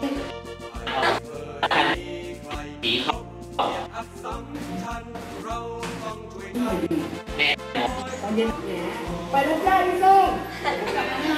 ไปแล้วจ้าพี่ส้ม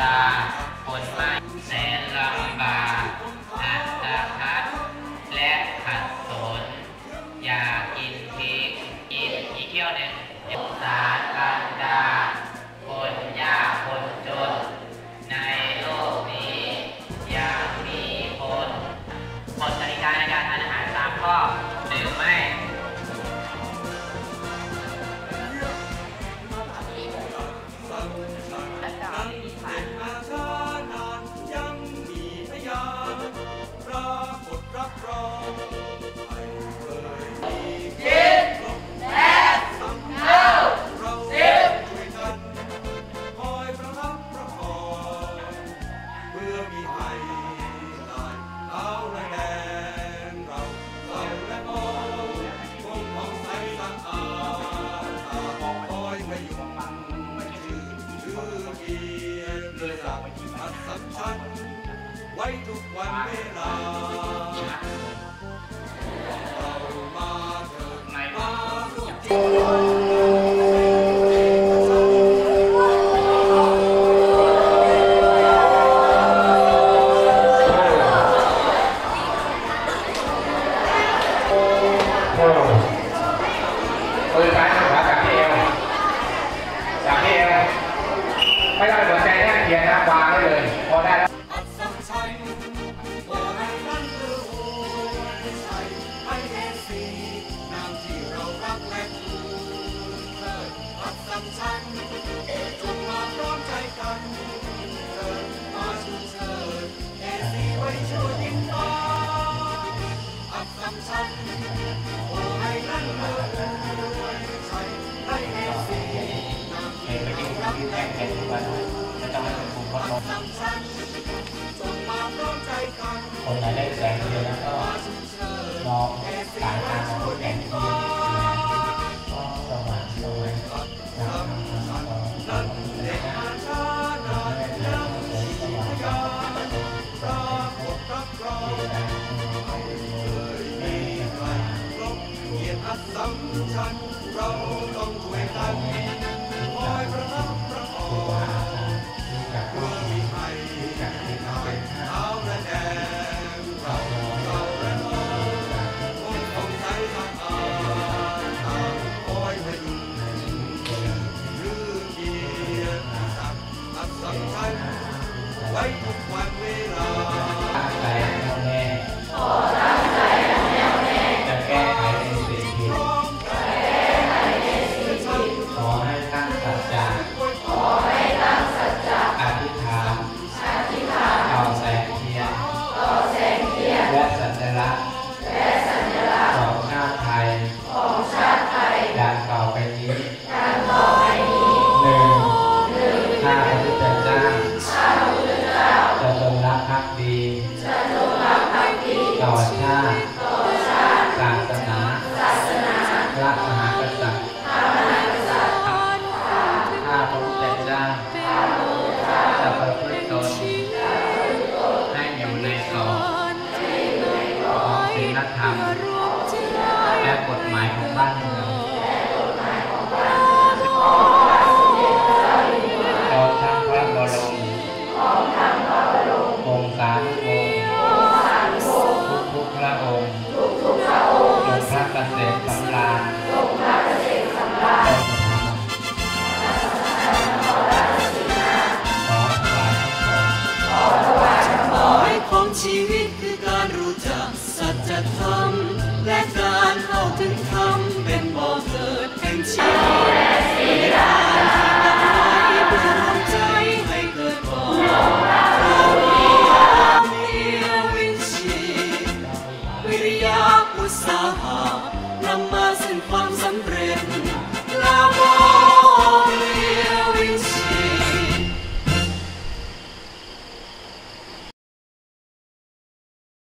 ดาผลไม้แสนลำบากอัตพัดและขัดสน อยากินเค้กกินอีกเที่ยวหนึ่งสารกันดา Ay, tu Juan กังมาพร้อมใจกันคนไหนได้แสงเดียวแล้วก็มองสายตาของคนแสงเดียว Bye. สำราญจงพระเกษมสำราญขอถวายพระพรหมายของชีวิตคือการรู้จักสัจธรรม และการเข้าถึงธรรมเป็นบ่อเกิดแห่งชีวิตมีการที่ตั้งไว้เพื่อรวมใจให้เกิดก่อนมีวิชีวิริยะอุตสาหะ นำมาซึ่งความสำเร็จลาวอง